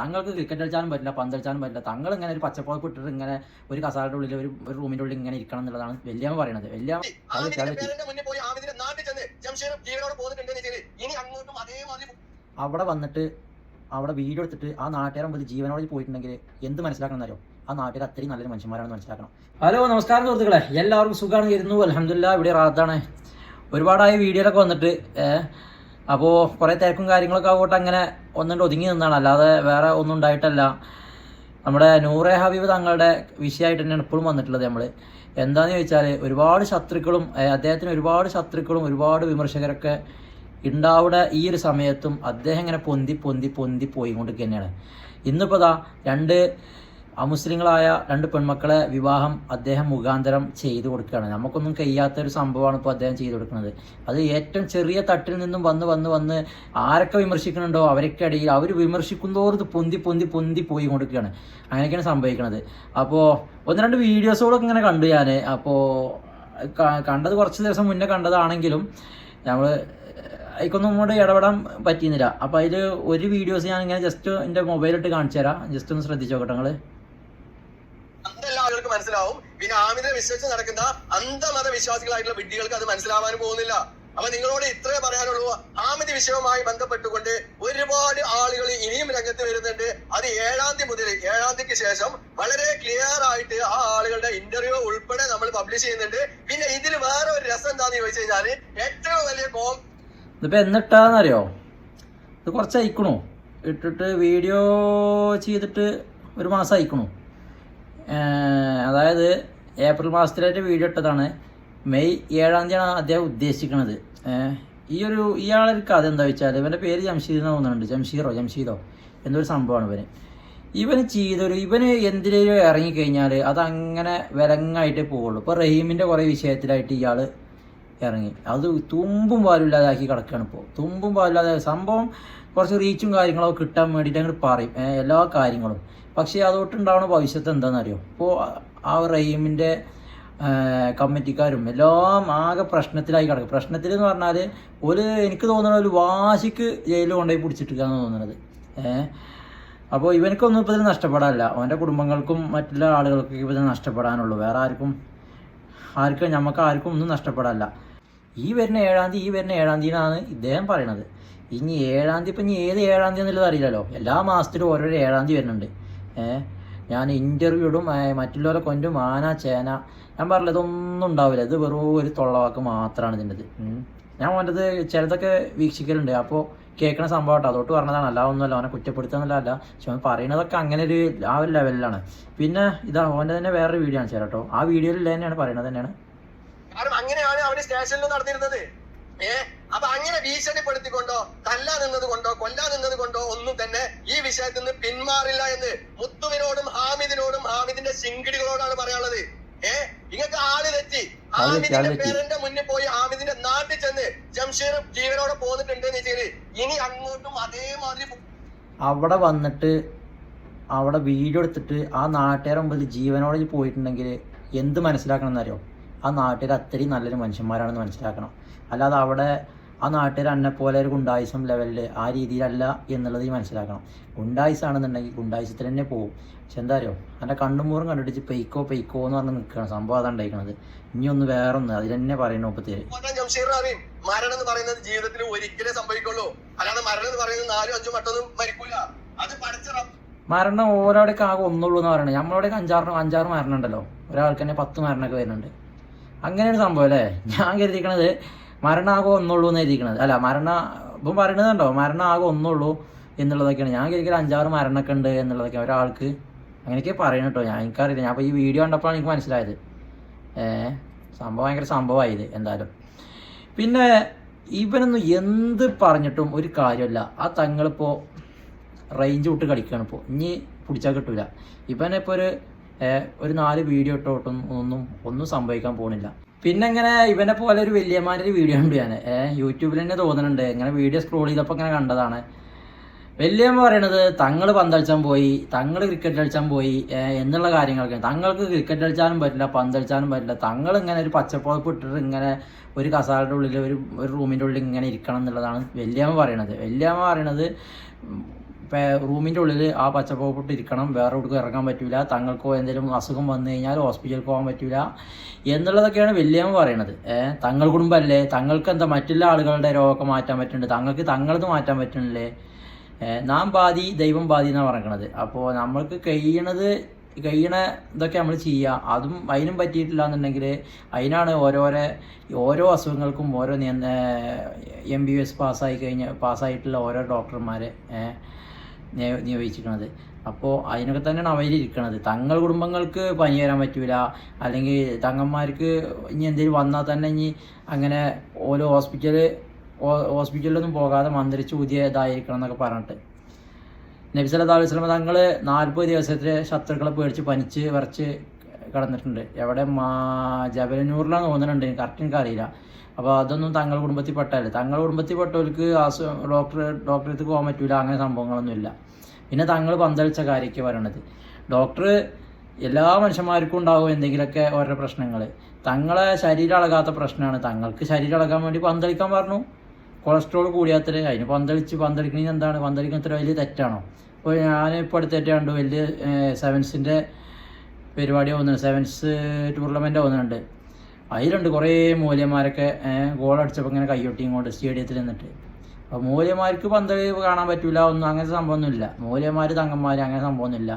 തങ്ങൾക്ക് ക്രിക്കറ്റ് കളിച്ചാലും പറ്റില്ല പന്ത് കളിച്ചാലും പറ്റില്ല. തങ്ങൾ ഇങ്ങനെ ഒരു പച്ചപ്പുറപ്പ് ഇട്ടിട്ട് ഇങ്ങനെ ഒരു കസാലയുടെ ഉള്ളിൽ ഒരു ഒരു റൂമിന്റെ ഉള്ളിൽ ഇങ്ങനെ ഇരിക്കണം എന്നുള്ളതാണ് വല്യാമ്മ പറയണത്. വല്യാമ്മ ഇനി അങ്ങോട്ടും അതേമാതിരി അവിടെ വന്നിട്ട് അവിടെ വീഡിയോ എടുത്തിട്ട് ആ നാട്ടുകാരൻ പോയി ജീവനോട് പോയിട്ടുണ്ടെങ്കിൽ എന്ത് മനസ്സിലാക്കണം എന്നറിയോ ആ നാട്ടിൽ അത്രയും നല്ലൊരു മനുഷ്യന്മാരാണെന്ന് മനസ്സിലാക്കണം. ഹലോ നമസ്കാരം സുഹൃത്തുക്കളെ. എല്ലാവർക്കും സുഖമാണ് ഇരുന്നു അലഹമില്ല ഇവിടെ റാത്താണ് ഒരുപാടായ വീഡിയോയിലൊക്കെ വന്നിട്ട് അപ്പോൾ കുറേ തിരക്കും കാര്യങ്ങളൊക്കെ ആവോട്ട് അങ്ങനെ ഒന്നുകൊണ്ട് ഒതുങ്ങി നിന്നാണ്. അല്ലാതെ വേറെ ഒന്നും ഉണ്ടായിട്ടല്ല. നമ്മുടെ നൂറെ ഹബീബ് തങ്ങളുടെ വിഷയമായിട്ട് തന്നെയാണ് ഇപ്പോഴും വന്നിട്ടുള്ളത് നമ്മൾ എന്താന്ന് ചോദിച്ചാൽ ഒരുപാട് ശത്രുക്കളും അദ്ദേഹത്തിന് ഒരുപാട് ശത്രുക്കളും ഒരുപാട് വിമർശകരൊക്കെ ഉണ്ടാവുടെ ഈ ഒരു സമയത്തും അദ്ദേഹം ഇങ്ങനെ പൊന്തി പൊന്തി പൊന്തി പോയിക്കൊണ്ടിരിക്കുക തന്നെയാണ് ഇന്നിപ്പോൾ ദാ രണ്ട് അമുസ്ലിങ്ങളായ രണ്ട് പെൺമക്കളെ വിവാഹം അദ്ദേഹം മുഖാന്തരം ചെയ്തു കൊടുക്കുകയാണ്. നമുക്കൊന്നും കഴിയാത്ത ഒരു സംഭവമാണ് ഇപ്പോൾ അദ്ദേഹം ചെയ്തു കൊടുക്കുന്നത്. അത് ഏറ്റവും ചെറിയ തട്ടിൽ നിന്നും വന്ന് വന്ന് വന്ന് ആരൊക്കെ വിമർശിക്കുന്നുണ്ടോ അവരൊക്കെ ഇടയിൽ അവർ വിമർശിക്കുന്നതോറും ഇത് പൊന്തി പൊന്തി പൊന്തി പോയി കൊടുക്കുകയാണ് അങ്ങനെയൊക്കെയാണ് സംഭവിക്കുന്നത്. അപ്പോൾ ഒന്ന് രണ്ട് വീഡിയോസുകളൊക്കെ ഇങ്ങനെ കണ്ടു ഞാൻ അപ്പോൾ കണ്ടത് കുറച്ച് ദിവസം മുന്നേ കണ്ടതാണെങ്കിലും നമ്മൾ അതിക്കൊന്നും കൂടെ ഇടപെടാൻ പറ്റിയിരുന്നില്ല. അപ്പോൾ അതിൽ ഒരു വീഡിയോസ് ഞാൻ ഇങ്ങനെ ജസ്റ്റ് എന്റെ മൊബൈലിട്ട് കാണിച്ചു തരാം ജസ്റ്റ് ഒന്ന് ശ്രദ്ധിച്ചു നോക്കട്ടെ നിങ്ങൾ ആളുകൾക്ക് മനസ്സിലാവും. പിന്നെ ആമിനെ വിശ്വസിച്ച് നടക്കുന്ന അന്ധമത വിശ്വാസികളായിട്ടുള്ള വിഡ്ഢികൾക്ക് അത് മനസ്സിലാവാനും പോകുന്നില്ല. അപ്പൊ നിങ്ങളോട് ഇത്രേ പറയാനുള്ളൂ. ആമിതി വിഷയവുമായി ബന്ധപ്പെട്ടുകൊണ്ട് ഒരുപാട് ആളുകൾ ഇനിയും രംഗത്ത് വരുന്നുണ്ട്. അത് ഏഴാം തീയതി മുതൽ ഏഴാം തീയതിക്ക് ശേഷം വളരെ ക്ലിയർ ആയിട്ട് ആ ആളുകളുടെ ഇന്റർവ്യൂ ഉൾപ്പെടെ നമ്മൾ പബ്ലിഷ് ചെയ്യുന്നുണ്ട്. പിന്നെ ഇതിൽ വേറെ ഒരു രസം എന്താന്ന് ചോദിച്ചു കഴിഞ്ഞാൽ ഏറ്റവും വലിയ കോം ഇപ്പൊ എന്നിട്ടാന്നറിയോ? ഇത് കുറച്ച് അയക്കണോ. ഇട്ടിട്ട് വീഡിയോ ചെയ്തിട്ട് ഒരു മാസം അയക്കണു. അതായത് ഏപ്രിൽ മാസത്തിലായിട്ട് വീഡിയോ ഇട്ടതാണ്. മെയ് ഏഴാം തീയതിയാണ് അദ്ദേഹം ഉദ്ദേശിക്കുന്നത് ഈ ഒരു ഇയാളൊരു കഥ എന്താ വെച്ചാൽ ഇവന്റെ പേര് ജംഷീദ് എന്ന് തോന്നുന്നുണ്ട്. ജംഷീറോ ജംഷീദോ എന്നൊരു സംഭവമാണ് ഇവന്. ഇവന് ചെയ്തൊരു ഇവന് എന്തിനേലും ഇറങ്ങിക്കഴിഞ്ഞാൽ അതങ്ങനെ വിലങ്ങായിട്ട് പോവുള്ളൂ ഇപ്പോൾ റഹീമിന്റെ കുറേ വിഷയത്തിലായിട്ട് ഇയാൾ ഇറങ്ങി. അത് തുമ്പും പാലില്ലാതാക്കി കിടക്കുകയാണ് ഇപ്പോൾ തുമ്പും പാലില്ലാതെ സംഭവം കുറച്ച് റീച്ചും കാര്യങ്ങളൊക്കെ കിട്ടാൻ വേണ്ടിയിട്ട് അങ്ങോട്ട് പറയും. എല്ലാ കാര്യങ്ങളും. പക്ഷേ അതുകൊണ്ടുണ്ടാവുന്ന ഭവിഷ്യത്ത് എന്താണെന്നറിയോ? ഇപ്പോൾ ആ റഹീമിന്റെ കമ്മിറ്റിക്കാരും എല്ലാം ആകെ പ്രശ്നത്തിലായി കിടക്കും. പ്രശ്നത്തിൽ എന്ന് പറഞ്ഞാൽ ഒരു എനിക്ക് തോന്നുന്നത് ഒരു വാശിക്ക് ജയിലിൽ കൊണ്ടുപോയി പിടിച്ചിട്ടിരിക്കുകയെന്ന് തോന്നുന്നത് ഏഹ് അപ്പോൾ ഇവനക്കൊന്നും ഇപ്പോൾ ഇതിൽ നഷ്ടപ്പെടാനില്ല. അവന്റെ കുടുംബങ്ങൾക്കും മറ്റുള്ള ആളുകൾക്കൊക്കെ ഇപ്പോൾ ഇതിൽ നഷ്ടപ്പെടാനുള്ളൂ. വേറെ ആർക്കും ആർക്കും നമുക്ക് ആർക്കും ഒന്നും നഷ്ടപ്പെടാനില്ല. ഈ വരുന്ന ഏഴാം തീയതി ഈ വരുന്ന ഏഴാം തീയതിയാണ് ഇദ്ദേഹം പറയണത്. ഇനി ഏഴാം തീയതി ഇപ്പം ഇനി ഏത് ഏഴാം തീയതി എന്നുള്ളത് അറിയില്ലല്ലോ. എല്ലാ മാസത്തിലും ഓരോരോ ഏഴാം തീയതി വരുന്നുണ്ട്. ഞാൻ ഇന്റർവ്യൂ ഇടും മറ്റുള്ളവരെ കൊണ്ടും ആന ചേന ഞാൻ പറഞ്ഞില്ല ഇതൊന്നും ഉണ്ടാവില്ല. ഇത് വെറും ഒരു തൊള്ളവാക്ക് മാത്രമാണ് ഇതിന്റെത്. ഞാൻ വേണ്ടത് ചിലതൊക്കെ വീക്ഷിക്കലുണ്ട്. അപ്പോൾ കേൾക്കണ സംഭവം കേട്ടോ. അതോട്ട് പറഞ്ഞതാണ്. അല്ല ഒന്നുമല്ല. അവനെ കുറ്റപ്പെടുത്തുന്നില്ല പക്ഷെ അവൻ പറയണതൊക്കെ അങ്ങനെ ഒരു ആ ഒരു ലെവലിലാണ് പിന്നെ ഇതാ അവന്റെ തന്നെ വേറൊരു വീഡിയോ ആണ് ചേട്ടോ ആ വീഡിയോയിൽ തന്നെയാണ് പറയുന്നത് തന്നെയാണ്. അങ്ങനെയാണ് അവന് സ്റ്റേഷനിൽ നടന്നിരുന്നത്. ഏ? അപ്പൊ അങ്ങനെ ഭീഷണിപ്പെടുത്തിക്കൊണ്ടോ തല്ലാ നിന്നത് കൊണ്ടോ കൊല്ലാ നിന്നത് കൊണ്ടോ ഒന്നും തന്നെ ഈ വിഷയത്തിൽ നിന്ന് പിന്മാറില്ല എന്ന് മുത്തുവിനോടും ഹാമിദിനോടും ഹാമിദിന്റെ ശിങ്കിടികളോടാണ് പറയാനുള്ളത്. ഏ? നിങ്ങൾക്ക് ആൾ തെറ്റി. ഹാമിദിന്റെ പേരന്റെ മുന്നിൽ പോയി ഹാമിദിന്റെ നാട്ടിൽ ചെന്ന് ജംഷീർ ജീവനോടെ പോന്നിട്ടുണ്ട് എന്ന് വെച്ചാൽ ഇനി അങ്ങോട്ടും അതേമാതിരി അവിടെ വന്നിട്ട് അവിടെ വീഡിയോ എടുത്തിട്ട് ആ നാട്ടുകാരെ മുമ്പിൽ ജീവനോടെ പോയിട്ടുണ്ടെങ്കിൽ എന്ത് മനസ്സിലാക്കണം എന്നറിയോ ആ നാട്ടുകാർ അത്രയും നല്ലൊരു മനുഷ്യന്മാരാണെന്ന് മനസ്സിലാക്കണം. അല്ലാതെ അവിടെ ആ നാട്ടുകാർ എന്നെ പോലെ ഒരു ഗുണ്ടായുസം ലെവലിൽ ആ രീതിയിലല്ല എന്നുള്ളത് ഈ മനസ്സിലാക്കണം. ഗുണ്ടായുസാണെന്നുണ്ടെങ്കിൽ ഗുണ്ടായുസത്തിൽ തന്നെ പോകും. പക്ഷെ എന്താ അറിയോ? എന്റെ കണ്ണുമൂറും കണ്ടിട്ട് പെയ്ക്കോ പെയ്ക്കോ എന്ന് പറഞ്ഞ് നിൽക്കുകയാണ്. സംഭവം അതാണ് ഉണ്ടായിരിക്കണത് ഇനി ഒന്ന് വേറെ ഒന്ന് അതിൽ തന്നെ പറയുന്ന അറിയും മരണം എന്ന് പറയുന്നത് ജീവിതത്തിൽ ഒരിക്കലേ സംഭവിക്കുള്ളൂ. അല്ലാതെ മരണം എന്ന് പറയുന്നത് നാലും അഞ്ചും വട്ടൊന്നും മരിക്കൂല. അത് പഠിച്ച മരണം ഓരോടൊക്കെ ആകെ ഒന്നുള്ളൂ എന്ന് പറയുന്നത് നമ്മളവിടെയൊക്കെ അഞ്ചാറ് അഞ്ചാറ് മരണം ഉണ്ടല്ലോ ഒരാൾക്ക് തന്നെ പത്ത് മരണമൊക്കെ വരുന്നുണ്ട്. അങ്ങനെ ഒരു സംഭവം അല്ലേ? ഞാൻ കരുതിക്കണത് മരണം ആകെ ഒന്നുള്ളൂ എന്ന് എഴുതിക്കണത് അല്ല മരണ ഇപ്പം പറയണതുണ്ടോ മരണാകോ മരണം ഒന്നുള്ളൂ എന്നുള്ളതൊക്കെയാണ്. ഞാൻ കരുതിക്കൽ അഞ്ചാറ് മരണമൊക്കെ ഉണ്ട് എന്നുള്ളതൊക്കെ ഒരാൾക്ക് അങ്ങനെയൊക്കെ പറയണം കേട്ടോ. ഞാൻ എനിക്കറിയില്ല. ഞാൻ അപ്പോൾ ഈ വീഡിയോ കണ്ടപ്പോഴാണ് എനിക്ക് മനസ്സിലായത്. സംഭവം ഭയങ്കര സംഭവമായത് എന്തായാലും. പിന്നെ ഇവനൊന്നും എന്ത് പറഞ്ഞിട്ടും ഒരു കാര്യമില്ല. ആ തങ്ങളിപ്പോൾ റേഞ്ച് വിട്ട് കളിക്കുകയാണ് ഇപ്പോൾ ഇനി പിടിച്ചാൽ കിട്ടില്ല ഇവനിപ്പോൾ ഒരു ഒരു നാല് വീഡിയോ ഇട്ടോട്ടും ഒന്നും ഒന്നും സംഭവിക്കാൻ പോണില്ല. പിന്നെ ഇങ്ങനെ ഇവനെ പോലെ ഒരു വലിയമാരുടെ വീഡിയോ ഉണ്ട് ഞാൻ യൂട്യൂബിൽ തന്നെ തോന്നുന്നുണ്ട്. ഇങ്ങനെ വീഡിയോ സ്ക്രോൾ ചെയ്തപ്പോൾ ഇങ്ങനെ കണ്ടതാണ്. വലിയമ്മ പറയണത് തങ്ങൾ പന്തളിച്ചാൻ പോയി തങ്ങൾ ക്രിക്കറ്റ് കളിച്ചാൻ പോയി എന്നുള്ള കാര്യങ്ങളൊക്കെ തങ്ങൾക്ക് ക്രിക്കറ്റ് കളിച്ചാലും പറ്റില്ല പന്തളിച്ചാലും പറ്റില്ല. തങ്ങൾ ഇങ്ങനെ ഒരു പച്ചപ്പുറപ്പ് ഇട്ടിട്ട് ഇങ്ങനെ ഒരു കസാലയുടെ ഉള്ളിൽ ഒരു ഒരു റൂമിന്റെ ഉള്ളിൽ ഇങ്ങനെ ഇരിക്കണം എന്നുള്ളതാണ് വലിയമ്മ പറയണത്. വലിയമ്മ പറയണത് റൂമിന്റെ ഉള്ളിൽ ആ പച്ചപ്പോട്ട് ഇരിക്കണം. വേറെ എവിടേക്കും ഇറങ്ങാൻ പറ്റില്ല തങ്ങൾക്കോ എന്തെങ്കിലും അസുഖം വന്നു കഴിഞ്ഞാൽ ഹോസ്പിറ്റലിൽ പോകാൻ പറ്റില്ല എന്നുള്ളതൊക്കെയാണ് വലിയമ്മ പറയണത്. തങ്ങൾ കുടുംബമല്ലേ തങ്ങൾക്ക് എന്താ മറ്റുള്ള ആളുകളുടെ രോഗമൊക്കെ മാറ്റാൻ പറ്റുന്നുണ്ട്? തങ്ങൾക്ക് തങ്ങളത് മാറ്റാൻ പറ്റുന്നില്ലേ? നാം ബാധി ദൈവം ബാധി എന്നാണ് പറയണത്. അപ്പോൾ നമ്മൾക്ക് കഴിയണത് കഴിയണ ഇതൊക്കെ നമ്മൾ ചെയ്യുക അതും അതിനും പറ്റിയിട്ടില്ല എന്നുണ്ടെങ്കിൽ അതിനാണ് ഓരോരോ ഓരോ അസുഖങ്ങൾക്കും ഓരോ എം ബി ബി എസ് പാസ്സായി കഴിഞ്ഞ പാസ്സായിട്ടുള്ള ഓരോ ഡോക്ടർമാർ നിയോഗിച്ചിരിക്കുന്നത് അപ്പോൾ അതിനൊക്കെ തന്നെയാണ് അവരിയ്ക്കണത് തങ്ങൾ കുടുംബങ്ങൾക്ക് പനി വരാൻ പറ്റൂല. അല്ലെങ്കിൽ തങ്ങന്മാർക്ക് ഇനി എന്തെങ്കിലും വന്നാൽ തന്നെ ഇനി അങ്ങനെ ഓരോ ഹോസ്പിറ്റൽ ഹോസ്പിറ്റലിലൊന്നും പോകാതെ മന്ത്രിച്ച് പുതിയ ഇതായിരിക്കണം എന്നൊക്കെ പറഞ്ഞിട്ട്. നബി സല്ലാ അലൈഹി വസല്ലം തങ്ങൾ നാൽപ്പത് ദിവസത്തെ ശത്രുക്കളെ പേടിച്ച് പനിച്ച് വിറച്ച് കടന്നിട്ടുണ്ട്. എവിടെ മാ ജബലനൂറിലാണ് തോന്നുന്നുണ്ട്. കറക്റ്റ് എനിക്ക് അറിയില്ല അപ്പോൾ അതൊന്നും തങ്ങളുടെ കുടുംബത്തിൽ പെട്ടതല്ല. തങ്ങളുടെ കുടുംബത്തിൽ പെട്ടവർക്ക് അസു ഡോക്ടർ ഡോക്ടറെടുത്ത് പോകാൻ പറ്റൂല അങ്ങനെ സംഭവങ്ങളൊന്നുമില്ല പിന്നെ തങ്ങൾ പന്തളിച്ച കാര്യമൊക്കെ പറയണത്. ഡോക്ടർ എല്ലാ മനുഷ്യന്മാർക്കും ഉണ്ടാവും എന്തെങ്കിലുമൊക്കെ ഓരോ പ്രശ്നങ്ങൾ. തങ്ങളെ ശരീരം അളകാത്ത പ്രശ്നമാണ്. തങ്ങൾക്ക് ശരീരം അളകാൻ വേണ്ടി പന്തളിക്കാൻ പറഞ്ഞു. കൊളസ്ട്രോൾ കൂടിയാത്തത് അതിന് പന്തളിച്ച് പന്തളിക്കണതിന് എന്താണ്? പന്തളിക്കുന്ന വലിയ തെറ്റാണോ? ഇപ്പോൾ ഞാനിപ്പോൾ അടുത്തേറ്റ് കണ്ടു വലിയ സെവൻസിന്റെ പരിപാടി പോകുന്നുണ്ട്. സെവൻസ് ടൂർണമെന്റ് പോകുന്നുണ്ട്. അതിലുണ്ട് കുറേ മൂല്യന്മാരൊക്കെ ഗോൾ അടിച്ചപ്പോൾ ഇങ്ങനെ കയ്യൊട്ടിയും ഇങ്ങോട്ട് സ്റ്റേഡിയത്തിൽ നിന്നിട്ട്. അപ്പോൾ മൂല്യന്മാർക്ക് പന്ത് കാണാൻ പറ്റില്ല ഒന്നും അങ്ങനത്തെ സംഭവമൊന്നുമില്ല. മൂല്യന്മാർ തങ്ങന്മാർ അങ്ങനെ സംഭവമൊന്നുമില്ല.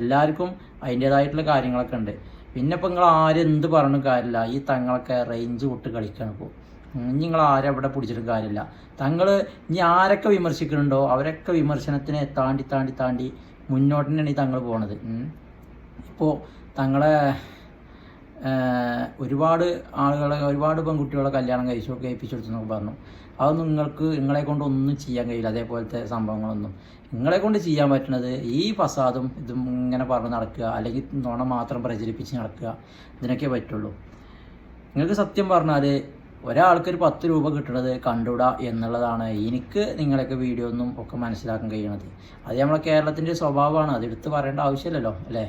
എല്ലാവർക്കും അതിന്റേതായിട്ടുള്ള കാര്യങ്ങളൊക്കെ ഉണ്ട്. പിന്നെ ഇപ്പം നിങ്ങൾ ആരും എന്ത് പറഞ്ഞു കാര്യമില്ല. ഈ തങ്ങളൊക്കെ റേഞ്ച് വിട്ട് കളിക്കണം ഇപ്പോൾ ഇനി നിങ്ങൾ ആരും അവിടെ പിടിച്ചിട്ട് കാര്യമില്ല. തങ്ങൾ ഇനി ആരൊക്കെ വിമർശിക്കുന്നുണ്ടോ അവരൊക്കെ വിമർശനത്തിനെ താണ്ടി താണ്ടി താണ്ടി മുന്നോട്ട് തന്നെയാണ് ഈ തങ്ങൾ പോണത്. ഇപ്പോൾ തങ്ങളെ ഒരുപാട് ആളുകളെ ഒരുപാട് പെൺകുട്ടികളെ കല്യാണം കഴിച്ചു കഴിപ്പിച്ചെടുത്തു എന്നൊക്കെ പറഞ്ഞു. അത് നിങ്ങൾക്ക് നിങ്ങളെ കൊണ്ട് ഒന്നും ചെയ്യാൻ കഴിയില്ല അതേപോലത്തെ സംഭവങ്ങളൊന്നും. നിങ്ങളെ കൊണ്ട് ചെയ്യാൻ പറ്റുന്നത് ഈ ഫസാദും ഇതും ഇങ്ങനെ പറഞ്ഞ് നടക്കുക അല്ലെങ്കിൽ നുണ മാത്രം പ്രചരിപ്പിച്ച് നടക്കുക ഇതിനൊക്കെ പറ്റുള്ളൂ. നിങ്ങൾക്ക് സത്യം പറഞ്ഞാൽ ഒരാൾക്കൊരു പത്ത് രൂപ കിട്ടുന്നത് കണ്ടുവിടാ എന്നുള്ളതാണ് എനിക്ക് നിങ്ങളൊക്കെ വീഡിയോ ഒന്നും ഒക്കെ മനസ്സിലാക്കാൻ കഴിയണത്. അത് നമ്മളെ കേരളത്തിന്റെ സ്വഭാവമാണ് അത് എടുത്ത് പറയേണ്ട ആവശ്യമില്ലല്ലോ അല്ലേ?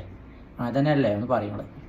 അങ്ങനെ തന്നെയല്ലേ ഒന്ന് പറയുന്നത്